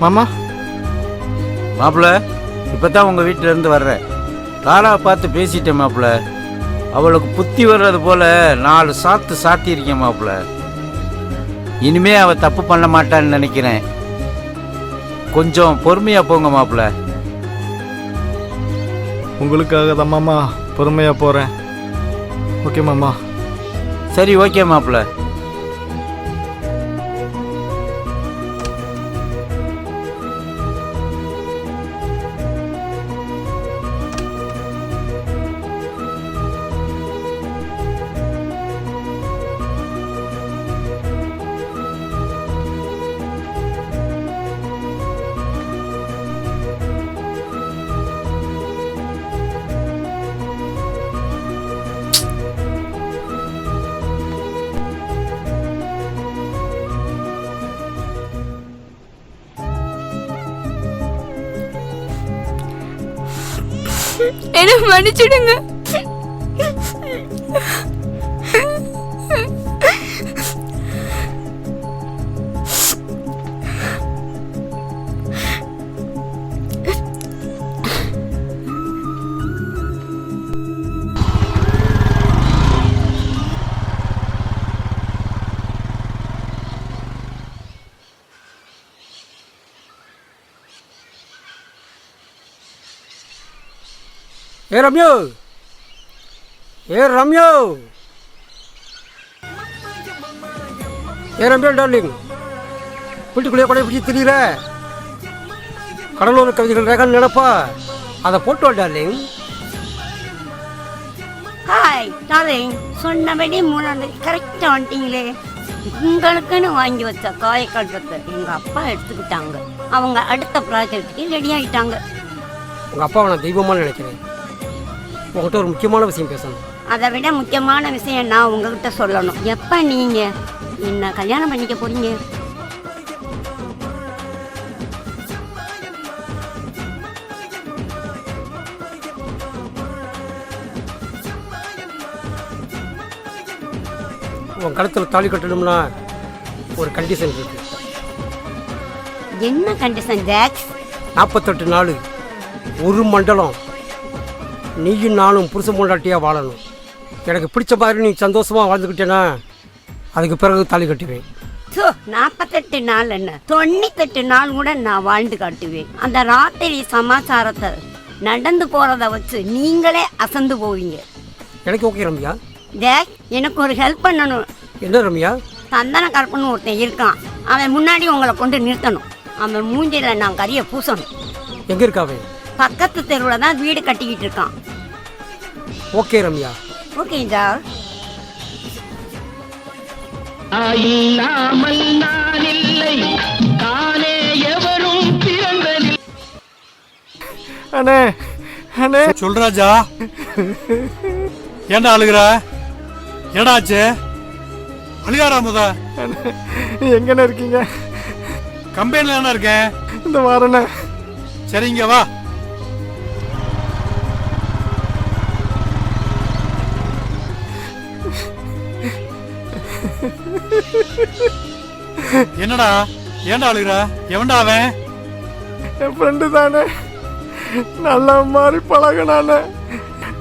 மாமா? மாப்பிள்ள இப்போ தான் உங்கள் வீட்டிலேருந்து வர்றேன். தாராவை பார்த்து பேசிட்டேன் மாப்பிள்ள. அவளுக்கு புத்தி வர்றது போல நாலு சாத்து சாத்தியிருக்கேன் மாப்பிள்ள. இனிமே அவள் தப்பு பண்ண மாட்டான்னு நினைக்கிறேன். கொஞ்சம் பொறுமையாக போங்க மாப்பிள்ள. உங்களுக்காக தான் மாமா பொறுமையாக போகிறேன் ஓகே மாமா. சரி ஓகே மாப்பிள்ள. என்ன மன்னிச்சிடுங்க. ஏ ரம்யோ! ஏ ரம்யோ! ஏ ரம்யோ டார்லிங். வீட்டுக்குள்ளேயே கொடை பிடிச்சி திரியிற. கடலூர் கவிதைகள் ரேகன் நினைப்பா. அதை போட்டு டார்லிங். Hi darling. சொன்னபடி மூணாம் கரெக்டாக வந்துட்டீங்களே. உங்களுக்குன்னு வாங்கி வச்ச காயக்கட்டத்தை எங்கள் அப்பா எடுத்துக்கிட்டாங்க. அவங்க அடுத்த ப்ராஜெக்ட்டுக்கு ரெடி ஆயிட்டாங்க. உங்கள் அப்பாவை நான் தெய்வமாக நினைக்கிறேன். உங்கள்கிட்ட ஒரு முக்கியமான விஷயம் பேசணும். அதை விட முக்கியமான விஷயம் நான் உங்ககிட்ட சொல்லணும். எப்போ நீங்கள் என்ன கல்யாணம் பண்ணிக்க போறீங்க? உன் கழுத்தில் தாலி கட்டணும்னா ஒரு கண்டிஷன் இருக்கு. என்ன கண்டிஷன் ஜாக்ஸ் நாற்பத்தெட்டு நாள் ஒரு மண்டலம். நீயும் நானும் புருஷ பொண்டாட்டியாக வாழணும். எனக்கு பிடிச்ச மாதிரி நீ சந்தோஷமாக வாழ்ந்துக்கிட்டேன்னா அதுக்கு பிறகு தாலி கட்டுவேன். நாற்பத்தெட்டு நாள் என்ன? தொண்ணூத்தெட்டு நாள் கூட நான் வாழ்ந்து காட்டுவேன். அந்த ராத்திரி சமாச்சாரத்தை நடந்து போறத வச்சு நீங்களே அசந்து போவீங்க. எனக்கு ஓகே ரம்யா. ஜாக் எனக்கு ஒரு ஹெல்ப் பண்ணணும். என்ன ரம்யா? சந்தன கருப்புன்னு ஒருத்தன் இருக்கான். அவன் முன்னாடி உங்களை கொண்டு நிறுத்தணும். அவன் மூஞ்சில நான் கறியை பூசணும். எங்கே இருக்காவே? பக்கத்து தெருவில் தான் வீடு கட்டிக்கிட்டு இருக்கான். ஓகே ரம்யா. ஓகே ஜாக் இல்லாமல் நான் இல்லை. தானே எவரும் பிறந்ததில்லை. அண்ணே அண்ணே. சொல் ராஜா. ஏன்டா அழுகுற? ஏடா ஆச்சு அழுகாரா முத? அண்ணே எங்கண்ணே இருக்கீங்க? கம்பெனில தானே இருக்கேன். இந்த வாரண்ணே. சரி இங்க வா. என்னடா? ஏன்டா அழுகுற? எவன்டா அவன்? என் ஃப்ரெண்டு தானே. நல்ல மாதிரி பழகினானே.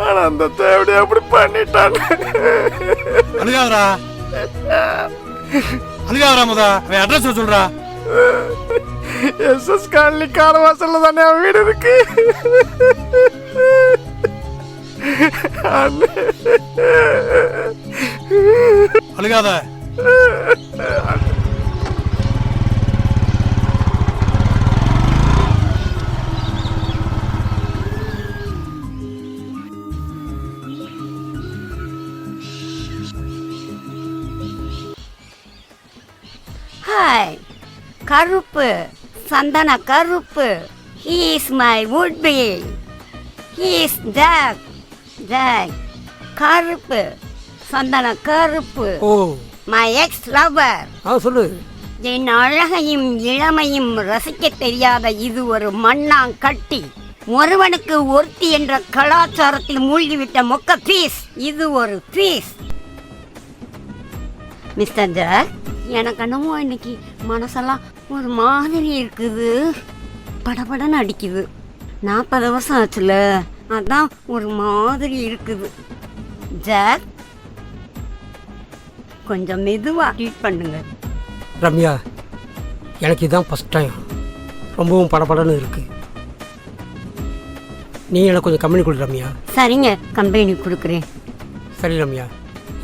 ஆனால் அந்த தேவடி அப்படி பண்ணிட்டானே. அழுகாதடா. அழுகாதடா முத. அவன் அட்ரஸ் சொல்றா. எஸ்எஸ் காலனி காரவாசல்ல தானே அவன் வீடு இருக்கு. அண்ணே. அழுகாத. Hi Karuppu. Santhana Karuppu. He is my would be he is Jack Jack Karuppu. Santhana Karuppu. O. My ex lover ஆ சொல்லு. என் அழகையும் இளமையும் ரசிக்க தெரியாத இது ஒரு மண்ணாங்கட்டி. ஒருவனுக்கு ஒருத்தி என்ற கலாச்சாரத்தில் மூழ்கிவிட்ட மொக்க பீஸ் இது ஒரு பீஸ் மிஸ்டர் ஜாக் எனக்கு என்னமோ இன்னைக்கு மனசெல்லாம் ஒரு மாதிரி இருக்குது. படபடன்னு அடிக்குது. நாற்பது வருஷம் ஆச்சுல. அதான் ஒரு மாதிரி இருக்குது. ஜாக் கொஞ்சம் மெதுவா ட்ரீட் பண்ணுங்க. ரம்யா எனக்கு இதுதான் ஃபஸ்ட் டைம் ரொம்பவும் படபடன்னு இருக்கு. நீ எனக்கு கொஞ்சம் கம்பெனி கொடு ரம்யா. சரிங்க கம்பெனி கொடுக்குறேன். சரி ரம்யா.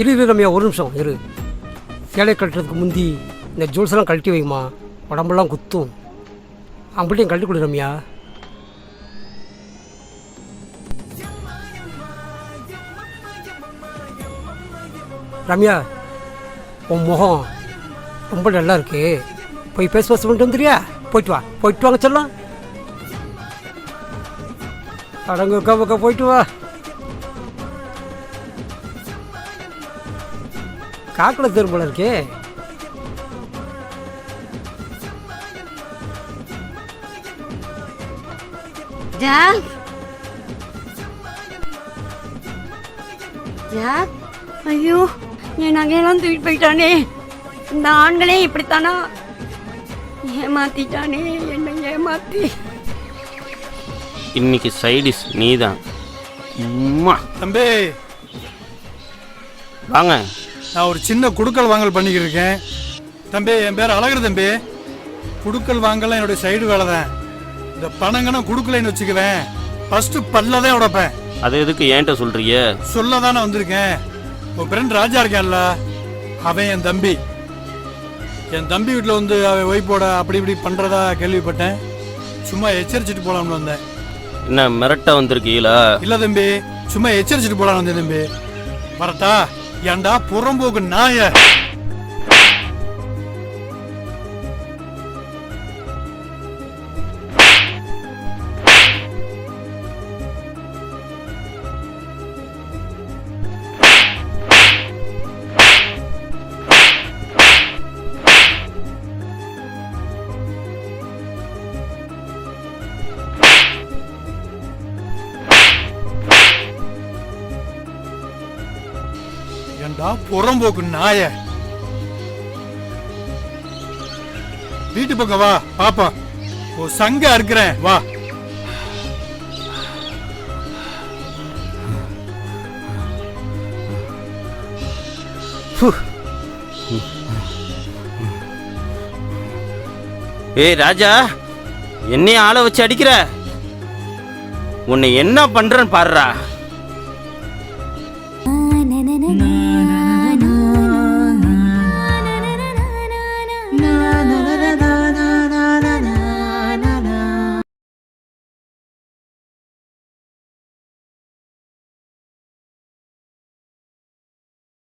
இரு இரு ரம்யா ஒரு நிமிஷம் இரு. சேலை கட்டுறதுக்கு முந்தி இந்த ஜுவல்ஸ் எல்லாம் கழட்டி வைமா உடம்பெல்லாம் குத்தும். அவங்கள்ட்டையும் கழட்டி கொடு ரம்யா. ரம்யா உன் முகம் ரொம்ப நல்லா இருக்கு போய் ஃபேஸ் வாஷ் பண்ணிட்டு வந்துறியா போயிட்டு வா. போயிட்டு வாங்க சொல்லலாம் அடங்கு உக்கா போயிட்டு வா. காக்கில் திரும்பல இருக்கே. ஜாக். ஜாக். ஐயோ. என் நகையெல்லாம் தூக்கிட்டு போயிட்டானே. இந்த ஆண்களே இப்படித்தானா? ஏமாத்திட்டானே என்னை ஏமாத்தி. இன்னைக்கு சைடிஸ் நீதான். உம்மா. தம்பி. வாங்க. நான் ஒரு சின்ன குடுக்கல் வாங்கல் பண்ணிக்கிட்டு இருக்கேன். தம்பி என் பேர் அழகர் தம்பி. குடுக்கல் வாங்கலாம் என்னுடைய சைடு வேலை தான். இந்த பணங்கன்னா குடுக்கலைன்னு வச்சுக்குவேன். ஃபர்ஸ்ட் பல்ல தான் உடைப்பேன். அதை எதுக்கு ஏன்ட்ட சொல்றீங்க? சொல்ல தானே வந்திருக்கேன். உன் ஃப்ரெண்ட் ராஜா இருக்கான்ல அவன் என் தம்பி. என் தம்பி வீட்டில் வந்து அவன் ஒய்ஃபோட அப்படி இப்படி பண்ணுறதா கேள்விப்பட்டேன். சும்மா எச்சரிச்சிட்டு போலாம்னு வந்தேன். என்ன மிரட்ட வந்திருக்கீங்களா? இல்ல தம்பி சும்மா எச்சரிச்சிட்டு போலாம் வந்தேன் தம்பி. வரட்டா ஏன்டா புறம்போக்கு நாய? ஏன்டா புறம்போக்கு நாய. வீட்டு பக்கம் வா பாப்பா. ஓ சங்க இருக்கிறேன் வா. ஏய் ராஜா என்னைய ஆளை வச்சு அடிக்கிற? உன்னை என்ன பண்றேன்னு பாடுறா na na na na